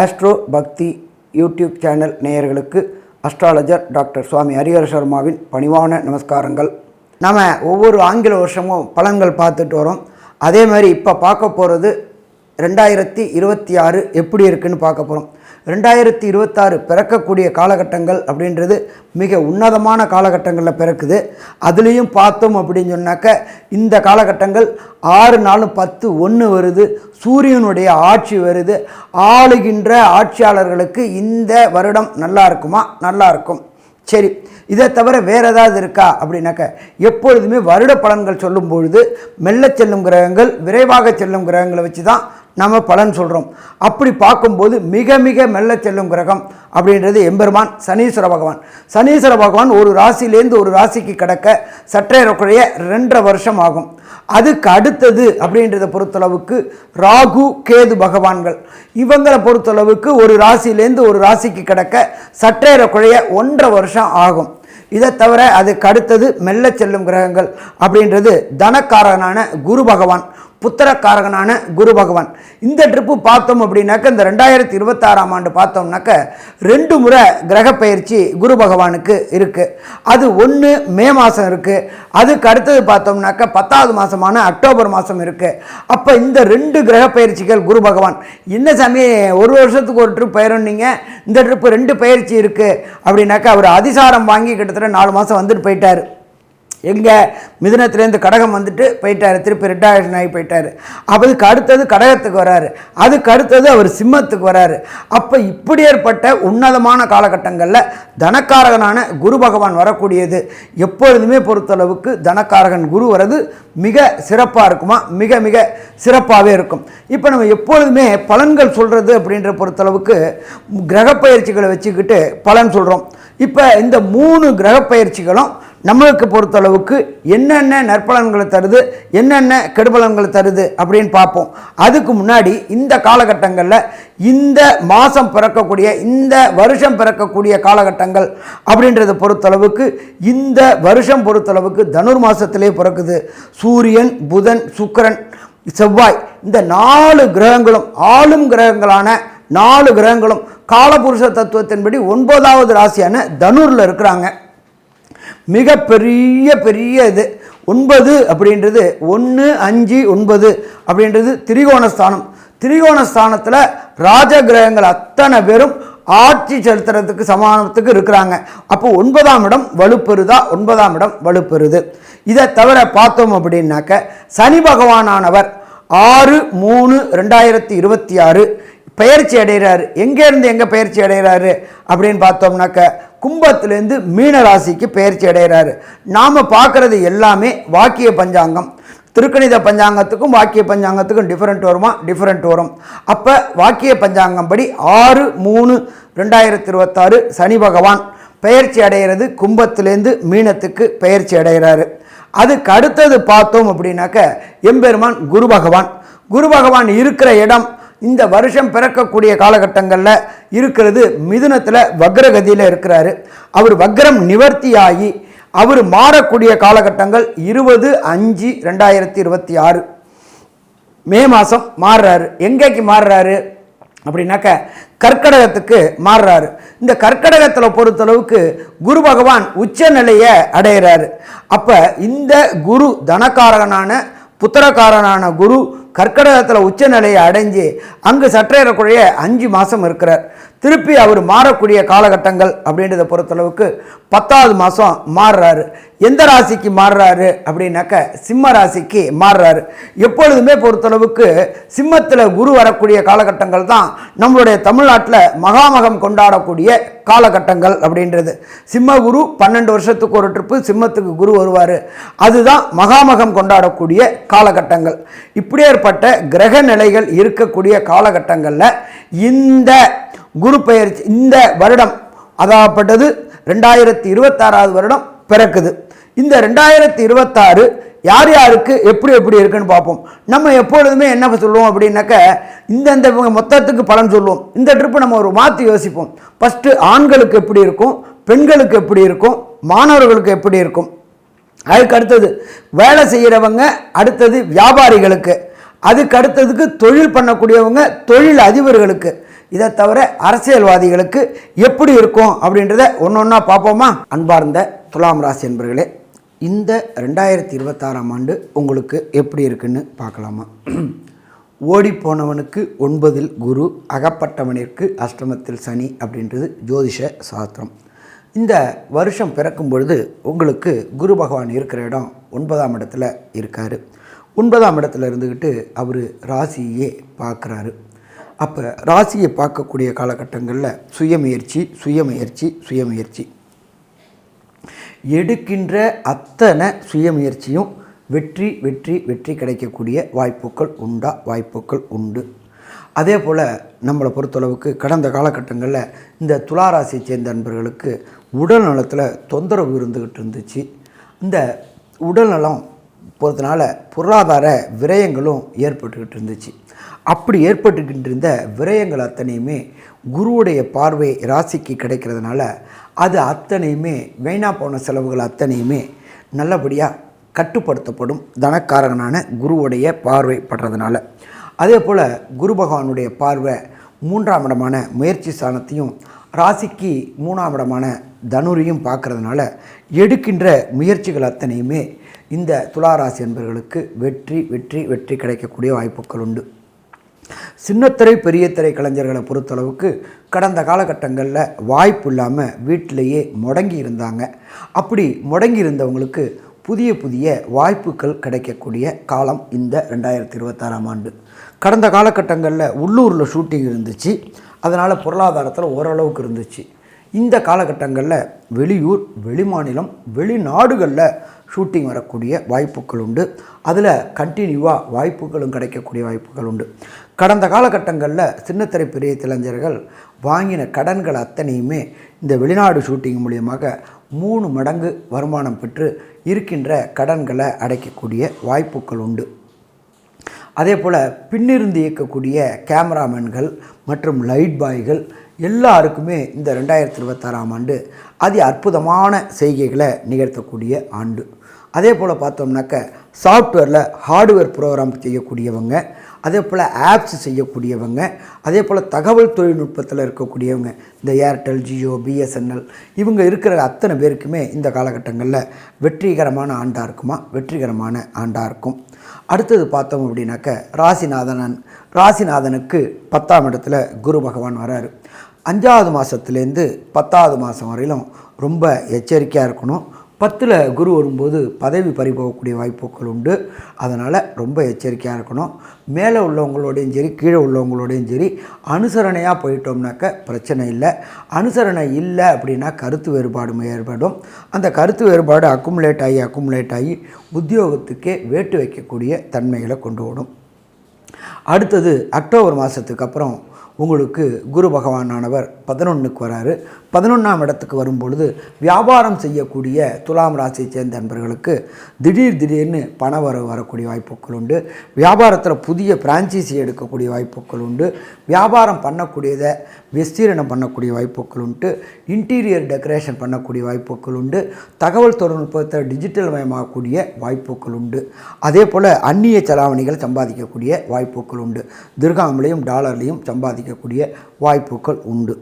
Astro Bhakti YouTube channel நேயர்களுக்கு astrologer doctor Swami Harihara சர்மாவின் பணிவான நமஸ்காரங்கள். நம்ம ஒவ்வொரு ஆங்கில வருஷமும் பலன்கள் பார்த்துட்டு வரோம். அதே மாதிரி இப்போ பார்க்க போகிறது ரெண்டாயிரத்தி இருபத்தி ஆறு எப்படி இருக்குன்னு பார்க்க போகிறோம் ரெண்டாயிரத்தி இருபத்தாறு பிறக்கக்கூடிய காலகட்டங்கள் அப்படின்றது மிக உன்னதமான காலகட்டங்களில் பிறக்குது. அதுலேயும் பார்த்தோம் அப்படின்னு சொன்னாக்க இந்த காலகட்டங்கள் ஆறு நாளும் பத்து ஒன்று வருது. சூரியனுடைய ஆட்சி வருது. ஆளுகின்ற ஆட்சியாளர்களுக்கு இந்த வருடம் நல்லா இருக்குமா? நல்லா இருக்கும். சரி இதை தவிர வேறு ஏதாவது இருக்கா? அப்படின்னாக்க எப்பொழுதுமே வருட பலன்கள் சொல்லும் பொழுது மெல்ல செல்லும் கிரகங்கள் விரைவாக செல்லும் கிரகங்களை வச்சு தான் நம்ம பலன் சொல்கிறோம் அப்படி பார்க்கும்போது மிக மிக மெல்ல செல்லும் கிரகம் அப்படின்றது எம்பெருமான் சனீஸ்வர பகவான். சனீஸ்வர பகவான் ஒரு ராசியிலேருந்து ஒரு ராசிக்கு கிடக்க சற்றேறக்குறைய ரெண்டரை வருஷம் ஆகும். அதுக்கு அடுத்தது அப்படின்றத பொறுத்தளவுக்கு ராகு கேது பகவான்கள். இவங்களை பொறுத்தளவுக்கு ஒரு ராசியிலேருந்து ஒரு ராசிக்கு கிடக்க சற்றேறக்குறைய ஒன்றரை வருஷம் ஆகும். இதை தவிர அதுக்கு அடுத்தது மெல்ல செல்லும் கிரகங்கள் அப்படின்றது தனக்காரனான குரு பகவான். புத்திரக்காரகனான குரு பகவான். இந்த ட்ரிப்பு பார்த்தோம் அப்படின்னாக்க இந்த ரெண்டாயிரத்தி இருபத்தாறாம் ஆண்டு பார்த்தோம்னாக்க ரெண்டு முறை கிரக பயிற்சி குரு பகவானுக்கு இருக்குது அது ஒன்று மே மாதம் இருக்குது அதுக்கு அடுத்தது பார்த்தோம்னாக்க பத்தாவது மாதமான அக்டோபர் மாதம் இருக்குது அப்போ இந்த ரெண்டு கிரக பயிற்சிகள் குரு பகவான். என்ன சாமி ஒரு வருஷத்துக்கு ஒரு ட்ரிப் பயிரன்னீங்க இந்த ட்ரிப்பு ரெண்டு பயிற்சி இருக்குது அப்படின்னாக்கா அவர் அதிசாரம் வாங்கி கிட்டத்தட்ட நாலு மாதம் வந்துட்டு போயிட்டார். எங்கே மிதுனத்துலேருந்து கடகம் வந்துட்டு போயிட்டார். திருப்பி ரிட்டையர்ஷன் ஆகி போயிட்டார். அதுக்கு அடுத்தது கடகத்துக்கு வராரு. அதுக்கு அடுத்தது அவர் சிம்மத்துக்கு வராரு. அப்போ இப்படி ஏற்பட்ட உன்னதமான காலகட்டங்களில் தனக்காரகனான குரு பகவான் வரக்கூடியது எப்பொழுதுமே பொறுத்தளவுக்கு தனக்காரகன் குரு வர்றது மிக சிறப்பாக இருக்குமா? மிக மிக சிறப்பாகவே இருக்கும். இப்போ நம்ம எப்பொழுதுமே பலன்கள் சொல்கிறது அப்படின்ற பொறுத்தளவுக்கு கிரகப்பயிற்சிகளை வச்சுக்கிட்டு பலன் சொல்கிறோம் இப்போ இந்த மூணு கிரகப்பயிற்சிகளும் நம்மளுக்கு பொறுத்தளவுக்கு என்னென்ன நற்பலன்களை தருது என்னென்ன கெடுபலன்களை தருது அப்படின்னு பார்ப்போம். அதுக்கு முன்னாடி இந்த காலகட்டங்களில் இந்த மாதம் பிறக்கக்கூடிய இந்த வருஷம் பிறக்கக்கூடிய காலகட்டங்கள் அப்படின்றத பொறுத்தளவுக்கு இந்த வருஷம் பொறுத்தளவுக்கு தனுர் மாதத்திலே பிறக்குது. சூரியன் புதன் சுக்கிரன் செவ்வாய் இந்த நாலு கிரகங்களும் ஆளும் கிரகங்களான நாலு கிரகங்களும் காலபுருஷ தத்துவத்தின்படி ஒன்பதாவது ராசியான தனுரில் இருக்கிறாங்க. மிக பெரிய பெரிய இது. ஒன்பது அப்படின்றது ஒன்று அஞ்சு ஒன்பது அப்படின்றது திரிகோணஸ்தானம். திரிகோணஸ்தானத்தில் ராஜகிரகங்கள் அத்தனை பேரும் ஆட்சி செலுத்துறதுக்கு சமானத்துக்கு இருக்கிறாங்க. அப்போ ஒன்பதாம் இடம் வலுப்பெறுதா? ஒன்பதாம் இடம் வலுப்பெறுது. இதை தவிர பார்த்தோம் அப்படின்னாக்க சனி பகவானானவர் ஆறு மூணு ரெண்டாயிரத்தி இருபத்தி ஆறு பயிற்சி அடைகிறாரு. எங்கேருந்து எங்கே பயிற்சி அடைகிறாரு? அப்படின்னு பார்த்தோம்னாக்க கும்பத்துலேருந்து மீன ராசிக்கு பயிற்சி அடைகிறாரு. நாம் பார்க்குறது எல்லாமே வாக்கிய பஞ்சாங்கம். திருக்கணித பஞ்சாங்கத்துக்கும் வாக்கிய பஞ்சாங்கத்துக்கும் டிஃப்ரெண்ட் வருமா? டிஃப்ரெண்ட் வரும். அப்போ வாக்கிய பஞ்சாங்கம் படி ஆறு மூணு ரெண்டாயிரத்தி இருபத்தாறு சனி பகவான் பயிற்சி அடைகிறது கும்பத்துலேருந்து மீனத்துக்கு பயிற்சி அடைகிறாரு. அதுக்கு அடுத்தது பார்த்தோம் அப்படின்னாக்க எம்பெருமான் குரு பகவான். குரு பகவான் இருக்கிற இடம் இந்த வருஷம் பிறக்கக்கூடிய காலகட்டங்களில் இருக்கிறது மிதுனத்தில் வக்ரகதியில் இருக்கிறாரு. அவர் வக்ரம் நிவர்த்தியாகி அவர் மாறக்கூடிய காலகட்டங்கள் இருபது அஞ்சு ரெண்டாயிரத்தி இருபத்தி ஆறு. மே மாதம் மாறுறாரு. எங்கேக்கு மாறுறாரு? அப்படின்னாக்க கற்கடகத்துக்கு மாறுறாரு. இந்த கற்கடகத்தில் பொறுத்தளவுக்கு குரு பகவான் உச்ச நிலையை அடைகிறாரு அப்போ இந்த குரு தனக்காரகனான புத்திரக்காரனான குரு கர்க்கடகத்தில் உச்ச நிலையை அடைஞ்சு அங்கு சற்றேறக்குறைய அஞ்சு மாதம் இருக்கிறார். திருப்பி அவர் மாறக்கூடிய காலகட்டங்கள் அப்படின்றத பொறுத்தளவுக்கு பத்தாவது மாதம் மாறுறாரு. எந்த ராசிக்கு மாறுறாரு அப்படின்னாக்க சிம்ம ராசிக்கு மாறுறாரு. எப்பொழுதுமே பொறுத்தளவுக்கு சிம்மத்தில் குரு வரக்கூடிய காலகட்டங்கள் தான் நம்மளுடைய தமிழ்நாட்டில் மகாமகம் கொண்டாடக்கூடிய காலகட்டங்கள் அப்படின்றது. சிம்ம குரு பன்னெண்டு வருஷத்துக்கு ஒரு ட்ரிப்பு சிம்மத்துக்கு குரு வருவார். அதுதான் மகாமகம் கொண்டாடக்கூடிய காலகட்டங்கள். இப்படியேற்பட்ட கிரக நிலைகள் இருக்கக்கூடிய காலகட்டங்களில் இந்த குரு பெயர்ச்சி இந்த வருடம் அதாகப்பட்டது ரெண்டாயிரத்தி இருபத்தாறாவது வருடம் பிறக்குது. இந்த ரெண்டாயிரத்தி இருபத்தாறு யார் யாருக்கு எப்படி எப்படி இருக்குன்னு பார்ப்போம். நம்ம எப்பொழுதுமே என்ன சொல்லுவோம் அப்படின்னாக்க இந்தந்த இவங்க மொத்தத்துக்கு பலன் சொல்லுவோம். இந்த ட்ரிப்பு நம்ம ஒரு மாற்றி யோசிப்போம். ஃபஸ்ட்டு ஆண்களுக்கு எப்படி இருக்கும் பெண்களுக்கு எப்படி இருக்கும் மாணவர்களுக்கு எப்படி இருக்கும். அதுக்கு அடுத்தது வேலை செய்கிறவங்க அடுத்தது வியாபாரிகளுக்கு. அதுக்கு அடுத்ததுக்கு தொழில் பண்ணக்கூடியவங்க தொழில் அதிபர்களுக்கு. இதை தவிர அரசியல்வாதிகளுக்கு எப்படி இருக்கும் அப்படின்றத ஒன்று ஒன்றா பார்ப்போமா? அன்பார்ந்த துலாம் ராசி என்பர்களே இந்த ரெண்டாயிரத்தி இருபத்தாறாம் ஆண்டு உங்களுக்கு எப்படி இருக்குன்னு பார்க்கலாமா? ஓடி போனவனுக்கு ஒன்பதில் குரு அகப்பட்டவனிற்கு அஷ்டமத்தில் சனி அப்படின்றது ஜோதிஷ சாஸ்திரம். இந்த வருஷம் பிறக்கும் பொழுது உங்களுக்கு குரு பகவான் இருக்கிற இடம் ஒன்பதாம் இடத்துல இருக்கார். ஒன்பதாம் இடத்துல இருந்துக்கிட்டு அவர் ராசியே பார்க்குறாரு. அப்போ ராசியை பார்க்கக்கூடிய காலகட்டங்களில் சுயமுயற்சி சுயமுயற்சி சுயமுயற்சி. எடுக்கின்ற அத்தனை சுயமுயற்சியும் வெற்றி வெற்றி வெற்றி கிடைக்கக்கூடிய வாய்ப்புகள் உண்டா? வாய்ப்புகள் உண்டு. அதே போல் நம்மளை பொறுத்தளவுக்கு கடந்த காலகட்டங்களில் இந்த துளாராசியை சேர்ந்த நண்பர்களுக்கு உடல் நலத்தில் தொந்தரவு இருந்துக்கிட்டு இருந்துச்சு. இந்த உடல் நலம் போகிறதுனால பொருளாதார விரயங்களும் ஏற்பட்டுக்கிட்டு இருந்துச்சு. அப்படி ஏற்பட்டுக்கின்றிருந்த விரயங்கள் அத்தனையுமே குருவுடைய பார்வை ராசிக்கு கிடைக்கிறதுனால அது அத்தனையுமே வீணாக போன செலவுகள் அத்தனையுமே நல்லபடியாக கட்டுப்படுத்தப்படும் தனக்காரகனான குருவுடைய பார்வை படுறதுனால. அதே போல் குரு பகவானுடைய பார்வை மூன்றாம் இடமான முயற்சி ஸ்தானத்தையும் ராசிக்கு மூணாம் இடமான தனுரையும் பார்க்கறதுனால எடுக்கின்ற முயற்சிகள் அத்தனையுமே இந்த துளாராசி என்பவர்களுக்கு வெற்றி வெற்றி வெற்றி கிடைக்கக்கூடிய வாய்ப்புகள் உண்டு. சின்னத்திரை பெரிய திரை கலைஞர்களை பொறுத்தளவுக்கு கடந்த காலகட்டங்களில் வாய்ப்பு இல்லாமல் வீட்டிலேயே முடங்கி இருந்தாங்க. அப்படி முடங்கி இருந்தவங்களுக்கு புதிய புதிய வாய்ப்புகள் கிடைக்கக்கூடிய காலம் இந்த ரெண்டாயிரத்தி இருபத்தாறாம் ஆண்டு. கடந்த காலகட்டங்களில் உள்ளூரில் ஷூட்டிங் இருந்துச்சு. அதனால் பொருளாதாரத்தில் ஓரளவுக்கு இருந்துச்சு. இந்த காலகட்டங்களில் வெளியூர் வெளிமாநிலம் வெளிநாடுகளில் ஷூட்டிங் வரக்கூடிய வாய்ப்புகள் உண்டு. அதில் கண்டினியூவாக வாய்ப்புகளும் கிடைக்கக்கூடிய வாய்ப்புகள் உண்டு. கடந்த காலகட்டங்களில் சின்னத்திரை பெரிய இளைஞர்கள் வாங்கின கடன்கள் அத்தனையுமே இந்த வெளிநாடு ஷூட்டிங் மூலியமாக மூணு மடங்கு வருமானம் பெற்று இருக்கின்ற கடன்களை அடைக்கக்கூடிய வாய்ப்புகள் உண்டு. அதே போல் பின்னிருந்து இயக்கக்கூடிய கேமராமேன்கள் மற்றும் லைட் பாய்கள் எல்லாருக்குமே இந்த ரெண்டாயிரத்தி இருபத்தாறாம் ஆண்டு அதி அற்புதமான செய்கைகளை நிகழ்த்தக்கூடிய ஆண்டு. அதே போல் பார்த்தோம்னாக்க சாஃப்ட்வேரில் ஹார்ட்வேர் ப்ரோக்ராம் செய்யக்கூடியவங்க அதே போல் ஆப்ஸ் செய்யக்கூடியவங்க அதே போல் தகவல் தொழில்நுட்பத்தில் இருக்கக்கூடியவங்க இந்த ஏர்டெல் ஜியோ பிஎஸ்என்எல் இவங்க இருக்கிற அத்தனை பேருக்குமே இந்த காலகட்டங்களில் வெற்றிகரமான ஆண்டாக இருக்குமா? வெற்றிகரமான ஆண்டாக இருக்கும். அடுத்தது பார்த்தோம் அப்படின்னாக்க ராசிநாதனன். ராசிநாதனுக்கு பத்தாம் இடத்துல குரு பகவான் வராரு. அஞ்சாவது மாதத்துலேருந்து பத்தாவது மாதம் வரையிலும் ரொம்ப எச்சரிக்கையாக இருக்கணும். பத்தில் குரு வரும்போது பதவி பறிபோகக்கூடிய வாய்ப்புகள் உண்டு. அதனால் ரொம்ப எச்சரிக்கையாக இருக்கணும். மேலே உள்ளவங்களோடையும் சரி கீழே உள்ளவங்களோடையும் சரி அனுசரணையாக போயிட்டோம்னாக்க பிரச்சனை இல்லை. அனுசரணை இல்லை அப்படின்னா கருத்து வேறுபாடு ஏற்படும். அந்த கருத்து வேறுபாடு அக்குமுலேட் ஆகி அக்குமுலேட் ஆகி உத்தியோகத்துக்கே வேட்டு வைக்கக்கூடிய தன்மைகளை கொண்டு விடும் அடுத்தது அக்டோபர் மாதத்துக்கு அப்புறம் உங்களுக்கு குரு பகவானானவர் பதினொன்றுக்கு வராரு. பதினொன்றாம் இடத்துக்கு வரும்பொழுது வியாபாரம் செய்யக்கூடிய துலாம் ராசியை சேர்ந்த நண்பர்களுக்கு திடீர் திடீர்னு பண வரவு வரக்கூடிய வாய்ப்புகள் உண்டு. வியாபாரத்தில் புதிய பிரான்ச்சைசி எடுக்கக்கூடிய வாய்ப்புகள் உண்டு. வியாபாரம் பண்ணக்கூடியதை விஸ்தீரணம் பண்ணக்கூடிய வாய்ப்புகள் உண்டு. இன்டீரியர் டெக்கரேஷன் பண்ணக்கூடிய வாய்ப்புகள் உண்டு. தகவல் தொழில்நுட்பத்தை டிஜிட்டல் மயமாகக்கூடிய வாய்ப்புகள் உண்டு. அதே போல் அந்நிய செலாவணிகள் சம்பாதிக்கக்கூடிய வாய்ப்புகள் உண்டு. திருகாமலையும் டாலர்லையும் கிடைக்கக்கூடிய வாய்ப்புகள் உண்டு.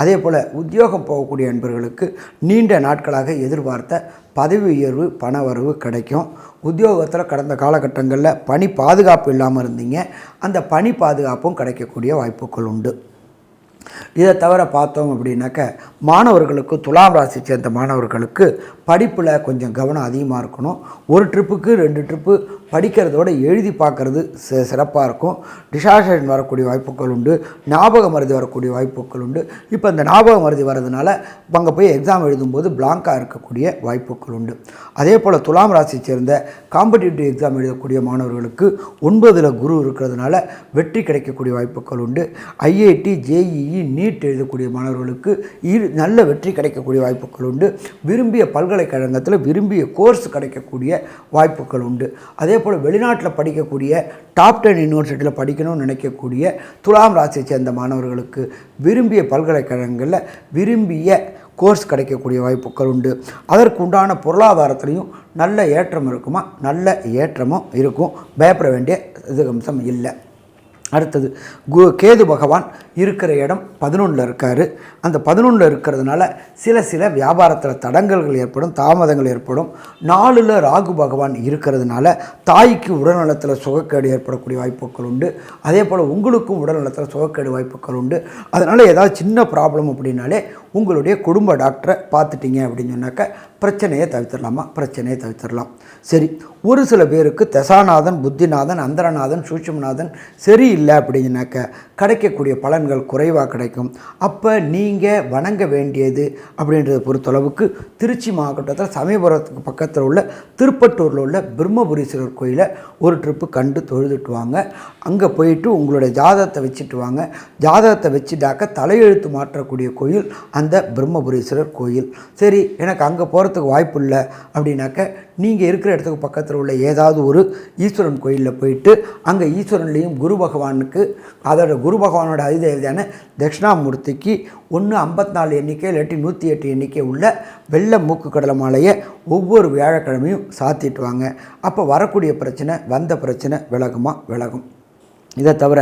அதே போல் உத்தியோகம் போகக்கூடிய நண்பர்களுக்கு நீண்ட நாட்களாக எதிர்பார்த்த பதவி உயர்வு பண வரவு கிடைக்கும். உத்தியோகத்தில் கடந்த காலகட்டங்களில் பணி பாதுகாப்பு இல்லாமல் இருந்தீங்க. அந்த பணி பாதுகாப்பும் கிடைக்கக்கூடிய வாய்ப்புகள் உண்டு. இதை தவிர பார்த்தோம் அப்படின்னாக்க மாணவர்களுக்கு துலாம் ராசி சேர்ந்த மாணவர்களுக்கு படிப்பில் கொஞ்சம் கவனம் அதிகமாக இருக்கணும். ஒரு ட்ரிப்புக்கு ரெண்டு ட்ரிப்பு படிக்கிறதோட எழுதி பார்க்குறது சி சிறப்பாக இருக்கும். டிசாஷன் வரக்கூடிய வாய்ப்புகள் உண்டு. ஞாபக மருதி வரக்கூடிய வாய்ப்புகள் உண்டு. இப்போ இந்த ஞாபக மருதி வர்றதுனால அங்கே போய் எக்ஸாம் எழுதும்போது பிளாங்காக இருக்கக்கூடிய வாய்ப்புகள் உண்டு. அதே போல் துலாம் ராசியை சேர்ந்த காம்படிட்டிவ் எக்ஸாம் எழுதக்கூடிய மாணவர்களுக்கு ஒன்பதில் குரு இருக்கிறதுனால வெற்றி கிடைக்கக்கூடிய வாய்ப்புகள் உண்டு. ஐஐடி ஜேஇஇ நீட் எழுதக்கூடிய மாணவர்களுக்கு இரு நல்ல வெற்றி கிடைக்கக்கூடிய வாய்ப்புகள் உண்டு. விரும்பிய பல்கலைக்கழகத்தில் விரும்பிய கோர்ஸ் கிடைக்கக்கூடிய வாய்ப்புகள் உண்டு. அதே போல் வெளிநாட்டில் படிக்கக்கூடிய டாப் டென் யூனிவர்சிட்டியில் படிக்கணும்னு நினைக்கக்கூடிய துலாம் ராசியை சேர்ந்த மாணவர்களுக்கு விரும்பிய பல்கலைக்கழகங்களில் விரும்பிய கோர்ஸ் கிடைக்கக்கூடிய வாய்ப்புகள் உண்டு. அதற்கு உண்டான பொருளாதாரத்துலேயும் நல்ல ஏற்றம் இருக்குமா? நல்ல ஏற்றமும் இருக்கும். பயப்பட வேண்டிய இது அம்சம் இல்லை. அடுத்தது கு கேது பகவான் இருக்கிற இடம் பதினொன்றில் இருக்கார். அந்த பதினொன்றில் இருக்கிறதுனால சில சில வியாபாரத்தில் தடங்கல்கள் ஏற்படும் தாமதங்கள் ஏற்படும். நாலில் ராகு பகவான் இருக்கிறதுனால தாய்க்கு உடல்நலத்தில் சுகக்கேடு ஏற்படக்கூடிய வாய்ப்புகள் உண்டு. அதே போல் உங்களுக்கும் உடல்நலத்தில் சுகக்கேடு வாய்ப்புகள் உண்டு. அதனால் ஏதாவது சின்ன ப்ராப்ளம் அப்படின்னாலே உங்களுடைய குடும்ப டாக்டரை பார்த்துட்டீங்க அப்படின்னு சொன்னாக்க பிரச்சனையை தவிர்த்திடலாமா? பிரச்சனையை தவிர்த்திடலாம். சரி ஒரு சில பேருக்கு தசாநாதன் புத்திநாதன் அந்தரநாதன் சூட்சுமநாதன் இல்லை அப்படின்னாக்க கிடைக்கக்கூடிய பலன்கள் குறைவாக கிடைக்கும். அப்போ நீங்கள் வணங்க வேண்டியது அப்படின்றத பொறுத்தளவுக்கு திருச்சி மாவட்டத்தில் சமயபுரத்துக்கு பக்கத்தில் உள்ள திருப்பட்டூரில் உள்ள பிரம்மபுரீஸ்வரர் கோயிலை ஒரு ட்ரிப்பு கண்டு தொழுதுட்டு வாங்க. அங்கே போயிட்டு உங்களுடைய ஜாதகத்தை வச்சுட்டு வாங்க. ஜாதகத்தை வச்சுட்டாக்க தலையெழுத்து மாற்றக்கூடிய கோயில் அந்த பிரம்மபுரீஸ்வரர் கோயில். சரி எனக்கு அங்கே போகிறதுக்கு வாய்ப்பு இல்லை அப்படின்னாக்க நீங்கள் இருக்கிற இடத்துக்கு பக்கத்தில் உள்ள ஏதாவது ஒரு ஈஸ்வரன் கோயிலில் போயிட்டு அங்கே ஈஸ்வரன்லேயும் குரு பகவானுக்கு அதோட குரு பகவானோட அதிதேவதையான தட்சிணாமூர்த்திக்கு ஒன்று ஐம்பத்தி நாலு எண்ணிக்கை இல்லாட்டி நூற்றி எட்டு எண்ணிக்கை உள்ள வெள்ளை மூக்கு கடலை மாலையை ஒவ்வொரு வியாழக்கிழமையும் சாத்திட்டு வாங்க. அப்போ வரக்கூடிய பிரச்சனை வந்த பிரச்சனை விலகுமா? விலகும். இதை தவிர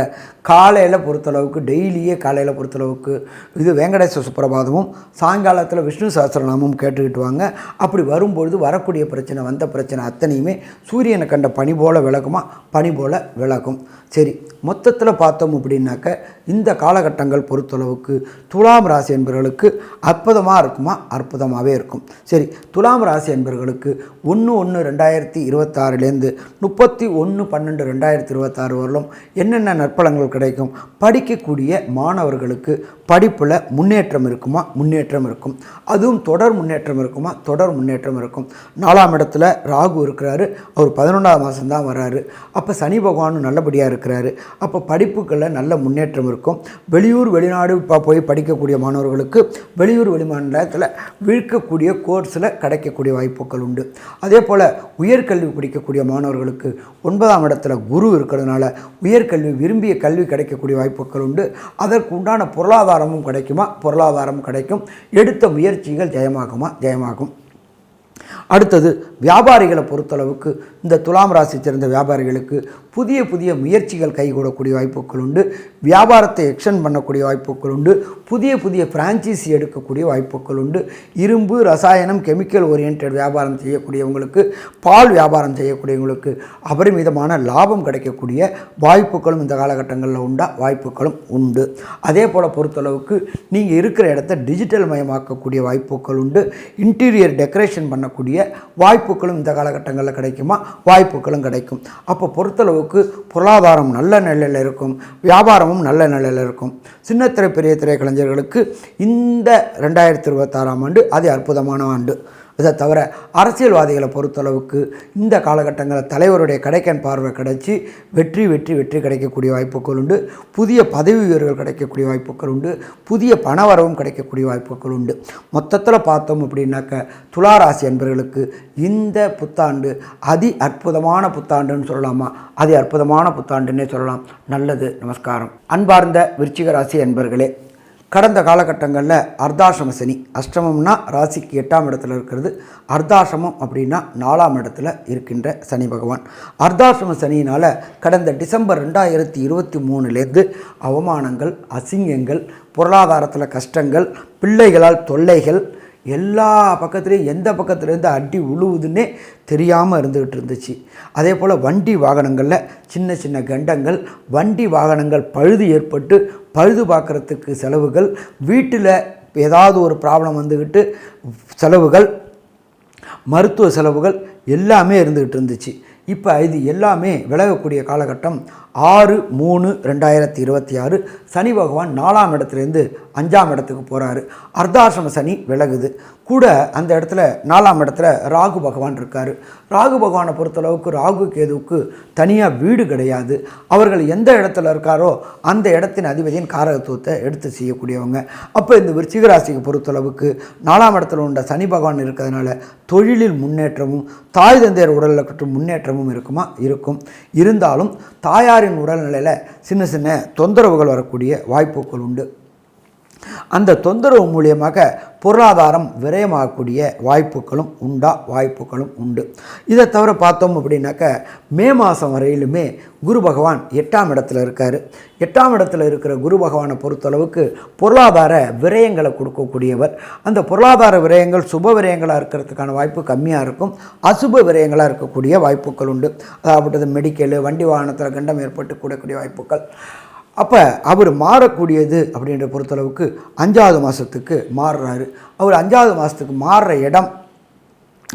காலையில் பொறுத்தளவுக்கு டெய்லியே காலையில் பொறுத்தளவுக்கு இது வெங்கடேஸ்வர சுப்பிரபாதமும் சாயங்காலத்தில் விஷ்ணு சஹஸ்ரநாமமும் கேட்டுக்கிட்டு வாங்க. அப்படி வரும்பொழுது வரக்கூடிய பிரச்சனை வந்த பிரச்சனை அத்தனையுமே சூரியனை கண்ட பனி போல் விளக்குமா? பனி போல் விளக்கும். சரி மொத்தத்தில் பார்த்தோம் அப்படின்னாக்க இந்த காலகட்டங்கள் பொறுத்தளவுக்கு துலாம் ராசி என்பவர்களுக்கு அற்புதமாக இருக்குமா? அற்புதமாகவே இருக்கும். சரி துலாம் ராசி என்பவர்களுக்கு ஒன்று ஒன்று ரெண்டாயிரத்தி இருபத்தாறுலேருந்து முப்பத்தி ஒன்று பன்னெண்டு ரெண்டாயிரத்தி இருபத்தாறு வரலும் என்னென்ன நற்பலங்கள் கிடைக்கும்? படிக்கக்கூடிய மாணவர்களுக்கு படிப்பில் முன்னேற்றம் இருக்குமா? முன்னேற்றம் இருக்கும். அதுவும் தொடர் முன்னேற்றம் இருக்குமா? தொடர் முன்னேற்றம் இருக்கும். நாலாம் இடத்துல ராகு இருக்கிறாரு. அவர் பதினொன்றாவது மாதம்தான் வராரு. அப்போ சனி பகவானும் நல்லபடியாக இருக்கிறாரு. அப்போ படிப்புகளில் நல்ல முன்னேற்றம் இருக்கும். வெளியூர் வெளிநாடு இப்போ போய் படிக்கக்கூடிய மாணவர்களுக்கு வெளியூர் வெளிமாநிலத்தில் விற்கக்கூடிய கோர்ஸில் கிடைக்கக்கூடிய வாய்ப்புகள் உண்டு. அதே போல் உயர்கல்வி படிக்கக்கூடிய மாணவர்களுக்கு ஒன்பதாம் இடத்துல குரு இருக்கிறதுனால உயர்கல்வி விரும்பிய கல்வி கிடைக்கக்கூடிய வாய்ப்புகள் உண்டு. அதற்கு உண்டான பொருளாதாரமும் கிடைக்குமா? பொருளாதாரமும் கிடைக்கும். எடுத்த முயற்சிகள் ஜெயமாகுமா? ஜெயமாகும். அடுத்தது வியாபாரிகளை பொறுத்தளவுக்கு இந்த துலாம் ராசி சேர்ந்த வியாபாரிகளுக்கு புதிய புதிய முயற்சிகள் கைகூடக்கூடிய வாய்ப்புகள் உண்டு. வியாபாரத்தை எக்ஷன் பண்ணக்கூடிய வாய்ப்புகள் உண்டு. புதிய புதிய ஃப்ரான்ச்சைசி எடுக்கக்கூடிய வாய்ப்புகள் உண்டு. இரும்பு ரசாயனம் கெமிக்கல் ஓரியன்ட் வியாபாரம் செய்யக்கூடியவங்களுக்கு பால் வியாபாரம் செய்யக்கூடியவங்களுக்கு அபரிமிதமான லாபம் கிடைக்கக்கூடிய வாய்ப்புகளும் இந்த காலகட்டங்களில் உண்டா? வாய்ப்புகளும் உண்டு. அதே போல் பொறுத்தளவுக்கு நீங்கள் இருக்கிற இடத்த டிஜிட்டல் மயமாக்கக்கூடிய வாய்ப்புகள் உண்டு. இன்டீரியர் டெக்கரேஷன் பண்ணக்கூடிய வாய்ப்புகளும் இந்த காலகட்டங்களில் கிடைக்குமா? வாய்ப்புகளும் கிடைக்கும். அப்போ பொறுத்தளவுக்கு பொருளாதாரம் நல்ல நிலையில் இருக்கும். வியாபாரமும் நல்ல நிலையில் இருக்கும். சின்னத்திரை பெரிய திரை கலைஞர்களுக்கு இந்த ரெண்டாயிரத்தி இருபத்தாறாம் ஆண்டு அது அற்புதமான ஆண்டு. இதை தவிர அரசியல்வாதிகளை பொறுத்தளவுக்கு இந்த காலகட்டங்களில் தலைவருடைய கடைக்கன் பார்வை கிடைச்சி வெற்றி வெற்றி வெற்றி கிடைக்கக்கூடிய வாய்ப்புகள் உண்டு. புதிய பதவி உயர்வுகள் கிடைக்கக்கூடிய வாய்ப்புகள் உண்டு. புதிய பணவரவும் கிடைக்கக்கூடிய வாய்ப்புகள் உண்டு. மொத்தத்தில் பார்த்தோம் அப்படின்னாக்க துளாராசி என்பவர்களுக்கு இந்த புத்தாண்டு அதி அற்புதமான புத்தாண்டுன்னு சொல்லலாமா? அதி அற்புதமான புத்தாண்டுன்னே சொல்லலாம். நல்லது. நமஸ்காரம். அன்பார்ந்த விருச்சிக ராசி என்பர்களே கடந்த காலகட்டங்களில் அர்த்தாசிரம சனி அஷ்டமம்னா ராசிக்கு எட்டாம் இடத்துல இருக்கிறது. அர்த்தாசிரமம் அப்படின்னா நாலாம் இடத்துல இருக்கின்ற சனி பகவான். அர்த்தாசிரம சனியினால் கடந்த டிசம்பர் ரெண்டாயிரத்தி இருபத்தி மூணுலேருந்து அவமானங்கள் அசிங்கங்கள் பொருளாதாரத்தில் கஷ்டங்கள் பிள்ளைகளால் தொல்லைகள் எல்லா பக்கத்துலேயும் எந்த பக்கத்துலேருந்து அடி உழுவுதுன்னே தெரியாமல் இருந்துக்கிட்டு இருந்துச்சு. அதே போல் வண்டி வாகனங்களில் சின்ன சின்ன கண்டங்கள் வண்டி வாகனங்கள் பழுது ஏற்பட்டு பழுது பார்க்குறதுக்கு செலவுகள் வீட்டில் ஏதாவது ஒரு ப்ராப்ளம் வந்துக்கிட்டு செலவுகள் மருத்துவ செலவுகள் எல்லாமே இருந்துக்கிட்டு இருந்துச்சு. இப்போ இது எல்லாமே விலகக்கூடிய காலகட்டம் ஆறு மூணு ரெண்டாயிரத்தி இருபத்தி ஆறு சனி பகவான் நாலாம் இடத்துலேருந்து அஞ்சாம் இடத்துக்கு போகிறாரு அர்த்தாசிரம சனி விலகுது. கூட அந்த இடத்துல நாலாம் இடத்துல ராகு பகவான் இருக்கார். ராகு பகவானை பொறுத்தளவுக்கு ராகு கேதுவுக்கு தனியாக வீடு கிடையாது. அவர்கள் எந்த இடத்துல இருக்காரோ அந்த இடத்தின் அதிபதியின் காரகத்துவத்தை எடுத்து செய்யக்கூடியவங்க. அப்போ இந்த விருச்சிகராசிக்கு பொறுத்தளவுக்கு நாலாம் இடத்துல உள்ள சனி பகவான் இருக்கிறதுனால தொழிலில் முன்னேற்றமும் தாய் தந்தையர் உடலில் முன்னேற்றமும் இருக்குமா? இருக்கும். இருந்தாலும் தாயாரின் உடல்நிலையில் சின்ன சின்ன தொந்தரவுகள் வரக்கூடிய வாய்ப்புகள் உண்டு. அந்த தொந்தரவு மூலியமாக பொருளாதாரம் விரயமாகக்கூடிய வாய்ப்புகளும் உண்டா? வாய்ப்புகளும் உண்டு. இதை தவிர பார்த்தோம் அப்படின்னாக்க மே மாதம் வரையிலுமே குரு பகவான் எட்டாம் இடத்துல இருக்கார். எட்டாம் இடத்துல இருக்கிற குரு பகவானை பொறுத்தளவுக்கு பொருளாதார விரயங்களை கொடுக்கக்கூடியவர். அந்த பொருளாதார விரயங்கள் சுப விரயங்களாக இருக்கிறதுக்கான வாய்ப்பு கம்மியாக இருக்கும். அசுப விரயங்களாக இருக்கக்கூடிய வாய்ப்புகள் உண்டு. அதாவது மெடிக்கலு வண்டி வாகனத்தில் கண்டம் ஏற்பட்டு கூடக்கூடிய வாய்ப்புகள். அப்போ அவர் மாறக்கூடியது அப்படின்ற பொறுத்தளவுக்கு அஞ்சாவது மாதத்துக்கு மாறுறாரு. அவர் அஞ்சாவது மாதத்துக்கு மாறுற இடம்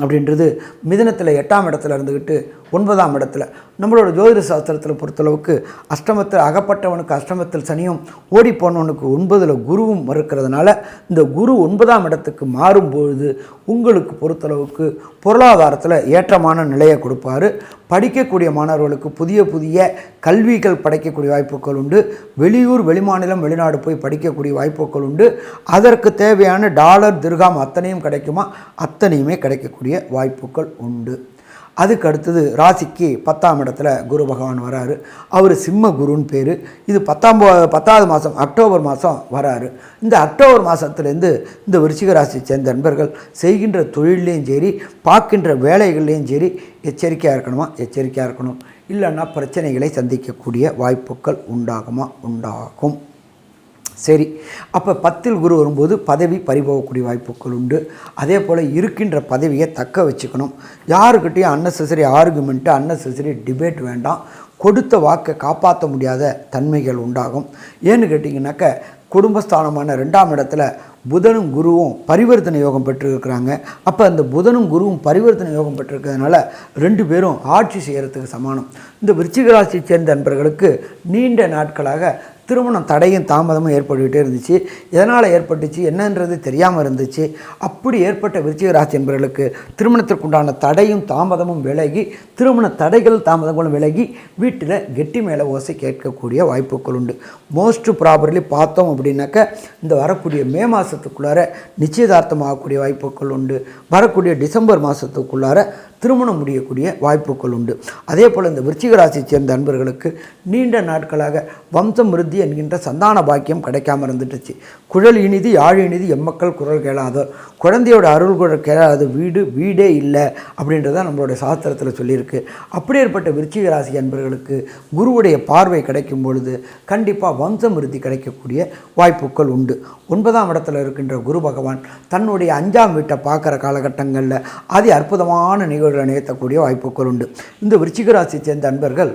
அப்படின்றது மிதனத்தில் எட்டாம் இடத்துல இருந்துக்கிட்டு ஒன்பதாம் இடத்துல. நம்மளோட ஜோதிட சாஸ்திரத்தில் பொறுத்தளவுக்கு அஷ்டமத்தில் அகப்பட்டவனுக்கு அஷ்டமத்தில் சனியும் ஓடி போனவனுக்கு ஒன்பதில் குருவும் இருக்கிறதுனால இந்த குரு ஒன்பதாம் இடத்துக்கு மாறும்பொழுது உங்களுக்கு பொறுத்தளவுக்கு பொருளாதாரத்தில் ஏற்றமான நிலையை கொடுப்பாரு. படிக்கக்கூடிய மாணவர்களுக்கு புதிய புதிய கல்விகள் படைக்கக்கூடிய வாய்ப்புகள் உண்டு. வெளியூர் வெளிமாநிலம் வெளிநாடு போய் படிக்கக்கூடிய வாய்ப்புகள் உண்டு. அதற்கு தேவையான டாலர் திருகாம் அத்தனையும் கிடைக்குமா? அத்தனையுமே கிடைக்கக்கூடிய வாய்ப்புகள் உண்டு. அதுக்கு அடுத்தது ராசிக்கு பத்தாம் இடத்துல குரு பகவான் வராரு. அவர் சிம்ம குருன்னு பேர். இது பத்தாம் பத்தாவது மாதம் அக்டோபர் மாதம் வராரு. இந்த அக்டோபர் மாதத்துலேருந்து இந்த விருச்சிக ராசியை சேர்ந்த நண்பர்கள் செய்கின்ற தொழிலையும் சரி பார்க்கின்ற வேலைகள்லையும் சரி எச்சரிக்கையாக இருக்கணுமா? எச்சரிக்கையாக இருக்கணும். இல்லைன்னா பிரச்சனைகளை சந்திக்கக்கூடிய வாய்ப்புகள் உண்டாகுமா? உண்டாகும். சரி அப்போ பத்தில் குரு வரும்போது பதவி பறிபோகக்கூடிய வாய்ப்புகள் உண்டு. அதே போல் இருக்கின்ற பதவியை தக்க வச்சுக்கணும். யாருக்கிட்டேயும் அன்னெசரி ஆர்குமெண்ட்டு அன்னெசரி டிபேட் வேண்டாம். கொடுத்த வாக்கை காப்பாற்ற முடியாத தன்மைகள் உண்டாகும். ஏன்னு கேட்டிங்கனாக்க குடும்பஸ்தானமான ரெண்டாம் இடத்துல புதனும் குருவும் பரிவர்த்தனை யோகம் பெற்றிருக்கிறாங்க. அப்போ அந்த புதனும் குருவும் பரிவர்த்தனை யோகம் பெற்றிருக்கிறதுனால ரெண்டு பேரும் ஆட்சி செய்கிறதுக்கு சமானம். இந்த விருச்சிகராசியை சேர்ந்த நண்பர்களுக்கு நீண்ட நாட்களாக திருமணம் தடையும் தாமதமும் ஏற்பட்டுக்கிட்டே இருந்துச்சு. எதனால் ஏற்பட்டுச்சு? என்னன்றது தெரியாமல் இருந்துச்சு. அப்படி ஏற்பட்ட விருச்சிகராசி என்பவர்களுக்கு திருமணத்திற்குண்டான தடையும் தாமதமும் விலகி திருமண தடைகள் தாமதங்களும் விலகி வீட்டில் கெட்டி மேலே ஓசை கேட்கக்கூடிய வாய்ப்புகள் உண்டு. மோஸ்ட் ப்ராபர்லி பார்த்தோம் அப்படின்னாக்க இந்த வரக்கூடிய மே மாதத்துக்குள்ளார நிச்சயதார்த்தமாகக்கூடிய வாய்ப்புகள் உண்டு. வரக்கூடிய டிசம்பர் மாதத்துக்குள்ளார திருமணம் முடியக்கூடிய வாய்ப்புகள் உண்டு. அதே போல் இந்த விருச்சிக ராசியை சேர்ந்த அன்பர்களுக்கு நீண்ட நாட்களாக வம்சம் விருத்தி என்கின்ற சந்தான பாக்கியம் கிடைக்காம இருந்துட்டுச்சு. குழல் இனிது யாழ் இனிது எம்மக்கள் குரல் கேளாதோ. குழந்தையோட அருள் குரல் கேளாத வீடு வீடே இல்லை அப்படின்றத நம்மளுடைய சாஸ்திரத்தில் சொல்லியிருக்கு. அப்படியேற்பட்ட விருச்சிக ராசி அன்பர்களுக்கு குருவுடைய பார்வை கிடைக்கும் பொழுது கண்டிப்பாக வம்சம் விருத்தி கிடைக்கக்கூடிய வாய்ப்புகள் உண்டு. ஒன்பதாம் இடத்துல இருக்கின்ற குரு பகவான் தன்னுடைய அஞ்சாம் வீட்டை பார்க்குற காலகட்டங்களில் அதி அற்புதமான நிகழ்வு நிகழ்வுகளை நிகழ்த்தக்கூடிய வாய்ப்புகள் உண்டு. இந்த விருச்சிக ராசியை சேர்ந்த அன்பர்கள்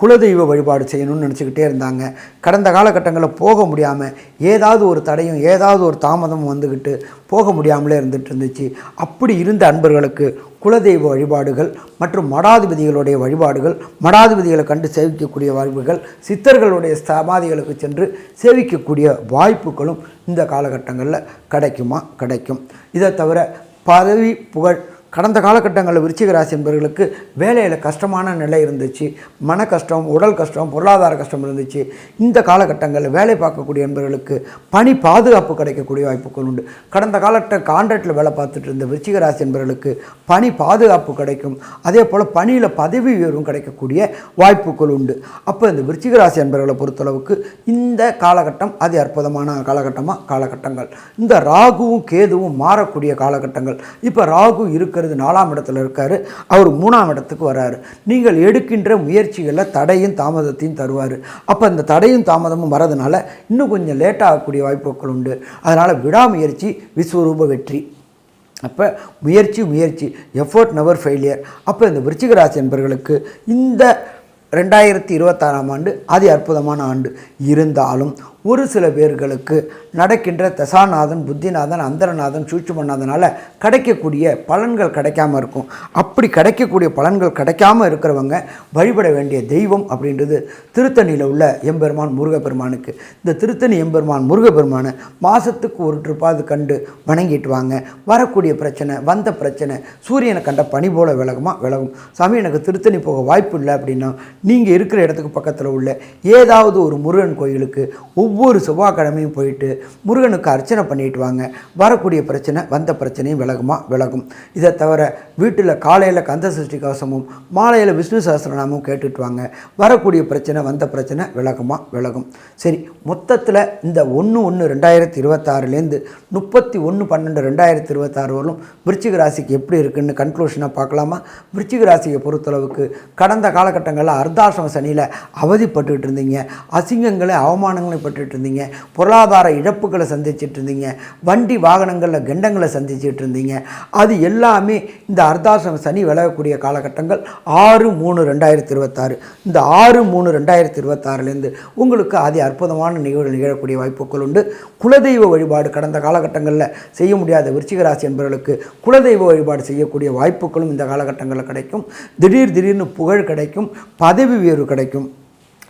குலதெய்வ வழிபாடு செய்யணும்னு நினச்சிக்கிட்டே இருந்தாங்க. கடந்த காலகட்டங்களில் போக முடியாமல் ஏதாவது ஒரு தடையும் ஏதாவது ஒரு தாமதமும் வந்துக்கிட்டு போக முடியாமலே இருந்துட்டு இருந்துச்சு. அப்படி இருந்த அன்பர்களுக்கு குலதெய்வ வழிபாடுகள் மற்றும் மடாதிபதிகளுடைய வழிபாடுகள் மடாதிபதிகளை கண்டு சேவிக்கக்கூடிய வாய்ப்புகள் சித்தர்களுடைய சமாதிகளுக்கு சென்று சேவிக்கக்கூடிய வாய்ப்புகளும் இந்த காலகட்டங்களில் கிடைக்குமா? கிடைக்கும். இதை தவிர பதவி புகழ் கடந்த காலகட்டங்களில் விருச்சிக ராசி என்பவர்களுக்கு வேலையில் கஷ்டமான நிலை இருந்துச்சு மன கஷ்டம் உடல் கஷ்டம் பொருளாதார கஷ்டம் இருந்துச்சு. இந்த காலகட்டங்களில் வேலை பார்க்கக்கூடிய என்பவர்களுக்கு பணி பாதுகாப்பு கிடைக்கக்கூடிய வாய்ப்புகள் உண்டு. கடந்த காலகட்ட கான்ட்ராக்டில் வேலை பார்த்துட்டு இருந்த விருச்சிக ராசி என்பவர்களுக்கு பணி பாதுகாப்பு கிடைக்கும். அதே போல் பணியில் பதவி உயர்வும் கிடைக்கக்கூடிய வாய்ப்புகள் உண்டு. அப்போ இந்த விருச்சிக ராசி என்பவர்களை பொறுத்தளவுக்கு இந்த காலகட்டம் அதி அற்புதமான காலகட்டமாக காலகட்டங்கள். இந்த ராகுவும் கேதுவும் மாறக்கூடிய காலகட்டங்கள். இப்போ ராகு இருக்கிறது நாலாம் இடத்துல இருக்கார். அவர் மூணாம் இடத்துக்கு வராரு. நீங்கள் எடுக்கின்ற முயற்சிகளில் தடையும் தாமதத்தையும் தருவார். அப்போ இந்த தடையும் தாமதமும் வரதுனால இன்னும் கொஞ்சம் லேட் ஆகக்கூடிய வாய்ப்புகள் உண்டு. அதனால் விடாமுயற்சி விஸ்வரூப வெற்றி. அப்போ முயற்சி முயற்சி. எஃபோர்ட் நெவர் ஃபெயிலியர் அப்போ இந்த விருச்சிகராசி என்பர்களுக்கு என்பவர்களுக்கு இந்த ரெண்டாயிரத்தி இருபத்தாறாம் ஆண்டு அதி அற்புதமான ஆண்டு. இருந்தாலும் ஒரு சில பேர்களுக்கு நடக்கின்ற தசாநாதன் புத்திநாதன் அந்தரநாதன் சூட்சுமநாதனால் கிடைக்கக்கூடிய பலன்கள் கிடைக்காம இருக்கும். அப்படி கிடைக்கக்கூடிய பலன்கள் கிடைக்காம இருக்கிறவங்க வழிபட வேண்டிய தெய்வம் அப்படின்றது திருத்தணியில் உள்ள எம்பெருமான் முருகப்பெருமானுக்கு. இந்த திருத்தணி எம்பெருமான் முருகப்பெருமானை மாதத்துக்கு ஒரு ட்ரிப்பாவது கண்டு வணங்கிட்டு வாங்க. வரக்கூடிய பிரச்சனை வந்த பிரச்சனை சூரியனை கண்ட பனி போல விலகுமா? விலகும். சாமி எனக்கு திருத்தணி போக வாய்ப்பு இல்லை அப்படின்னா நீங்கள் இருக்கிற இடத்துக்கு பக்கத்தில் உள்ள ஏதாவது ஒரு முருகன் கோயிலுக்கு ஒவ்வொரு ஒவ்வொரு செவ்வாய்க்கிழமையும் போயிட்டு முருகனுக்கு அர்ச்சனை பண்ணிட்டு வாங்க. வரக்கூடிய பிரச்சனை வந்த பிரச்சனையும் விலகுமா? விலகும். இதை தவிர வீட்டில் காலையில் கந்த சஷ்டி கவசமும் மாலையில் விஷ்ணு சஹஸ்ரநாமமும் கேட்டுட்டு வாங்க. வரக்கூடிய பிரச்சனை வந்த பிரச்சனை விலகுமா? விலகும். சரி மொத்தத்தில் இந்த ஒன்று ஒன்று ரெண்டாயிரத்தி இருபத்தாறுலேருந்து முப்பத்தி ஒன்று பன்னெண்டு ரெண்டாயிரத்தி இருபத்தாறு வரலும் விருச்சிக ராசிக்கு எப்படி இருக்குன்னு கன்க்ளூஷனாக பார்க்கலாமா? விருச்சிக ராசியை பொறுத்தளவுக்கு கடந்த காலகட்டங்களில் அர்த்தாசிரம சனியில் அவதிப்பட்டுக்கிட்டு இருந்தீங்க. அசிங்கங்களை அவமானங்களை பட்டுட்டு இருந்தீங்க பொருளாதார இழப்புகளை சந்திச்சிட்டு இருந்தீங்க வண்டி வாகனங்களில் கண்டங்களை சந்திச்சிட்டு இருந்தீங்க அது எல்லாமே இந்த அர்த்தாசிரம சனி விலகக்கூடிய காலகட்டங்கள் ஆறு மூணு ரெண்டாயிரத்தி இருபத்தாறு. இந்த ஆறு மூணு ரெண்டாயிரத்தி இருபத்தாறுலேருந்து உங்களுக்கு அதி அற்புதமான நிகழ்வு நிகழக்கூடிய வாய்ப்புகள் உண்டு. குலதெய்வ வழிபாடு கடந்த காலகட்டங்களில் செய்ய முடியாத விருச்சிக ராசி என்பவர்களுக்கு குலதெய்வ வழிபாடு செய்யக்கூடிய வாய்ப்புகளும் இந்த காலகட்டங்களில் கிடைக்கும். திடீர் திடீர்னு புகழ் கிடைக்கும். பதவி உயர்வு கிடைக்கும்.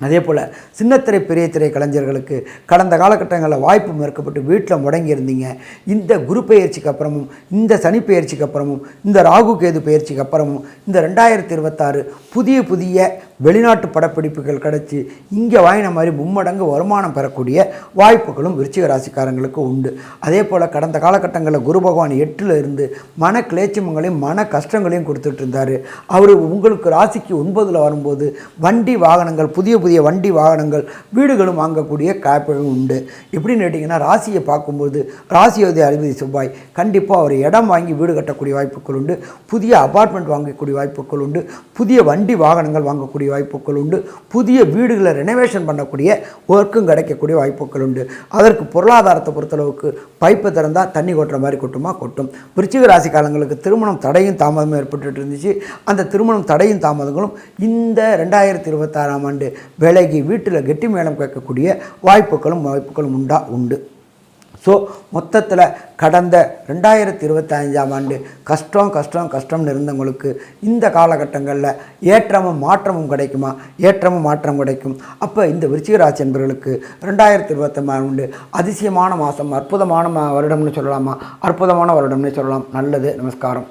அதே போல் சின்னத்திரை பெரிய திரை கலைஞர்களுக்கு கடந்த காலகட்டங்களில் வாய்ப்பு மறுக்கப்பட்டு வீட்டில் முடங்கி இருந்தீங்க இந்த குரு பெயர்ச்சிக்கு அப்புறமும் இந்த சனி பயிற்சிக்கு அப்புறமும் இந்த ராகு கேது பயிற்சிக்கு அப்புறமும் இந்த ரெண்டாயிரத்தி இருபத்தாறு புதிய புதிய வெளிநாட்டு படப்பிடிப்புகள் கிடச்சி இங்கே வாங்கின மாதிரி மும்மடங்கு வருமானம் பெறக்கூடிய வாய்ப்புகளும் விருச்சிக ராசிக்காரங்களுக்கு உண்டு. அதே போல் கடந்த காலகட்டங்களில் குரு பகவான் எட்டில் இருந்து மன கிளேச்சமங்களையும் மன கஷ்டங்களையும் கொடுத்துட்டு இருந்தார். அவர் உங்களுக்கு ராசிக்கு ஒன்பதில் வரும்போது வண்டி வாகனங்கள் புதிய புதிய வண்டி வாகனங்கள் வீடுகளும் வாங்கக்கூடிய காப்பகம் உண்டு. எப்படின்னு கேட்டிங்கன்னா ராசியை பார்க்கும்போது ராசியோதி அதிபதி செவ்வாய் கண்டிப்பாக அவர் இடம் வாங்கி வீடு கட்டக்கூடிய வாய்ப்புகள் உண்டு. புதிய அபார்ட்மெண்ட் வாங்கக்கூடிய வாய்ப்புகள் உண்டு. புதிய வண்டி வாகனங்கள் வாங்கக்கூடிய வாய்ப்புகள் உண்டு. புதிய வீடுகளை ரெனோவேஷன் பண்ணக்கூடிய ஒர்க்கும் கிடைக்கக்கூடிய வாய்ப்புகள் உண்டு. அதற்கு பொருளாதாரத்தை பொறுத்தளவுக்கு பைப்பு திறந்தால் தண்ணி கொட்டுற மாதிரி கொட்டுமா? கொட்டும். விருச்சிக ராசி காலங்களுக்கு திருமணம் தடையும் தாமதமும் ஏற்பட்டுட்டு இருந்துச்சு. அந்த திருமணம் தடையும் தாமதங்களும் இந்த ரெண்டாயிரத்தி இருபத்தாறாம் ஆண்டு விலகி வீட்டில் கெட்டி மேளம் கேட்கக்கூடிய வாய்ப்புகளும் வாய்ப்புகளும் உண்டா? உண்டு. ஸோ மொத்தத்தில் கடந்த ரெண்டாயிரத்தி இருபத்தஞ்சாம் ஆண்டு கஷ்டம் கஷ்டம் கஷ்டம்னு இருந்தவங்களுக்கு இந்த காலகட்டங்களில் ஏற்றமும் மாற்றமும் கிடைக்குமா? ஏற்றமும் மாற்றம் கிடைக்கும். அப்போ இந்த விருச்சிக என்பவர்களுக்கு ரெண்டாயிரத்தி இருபத்தஞ்சாம் ஆண்டு அதிசயமான மாதம் அற்புதமான வருடம்னு சொல்லலாமா? அற்புதமான வருடம்னு சொல்லலாம். நல்லது. நமஸ்காரம்.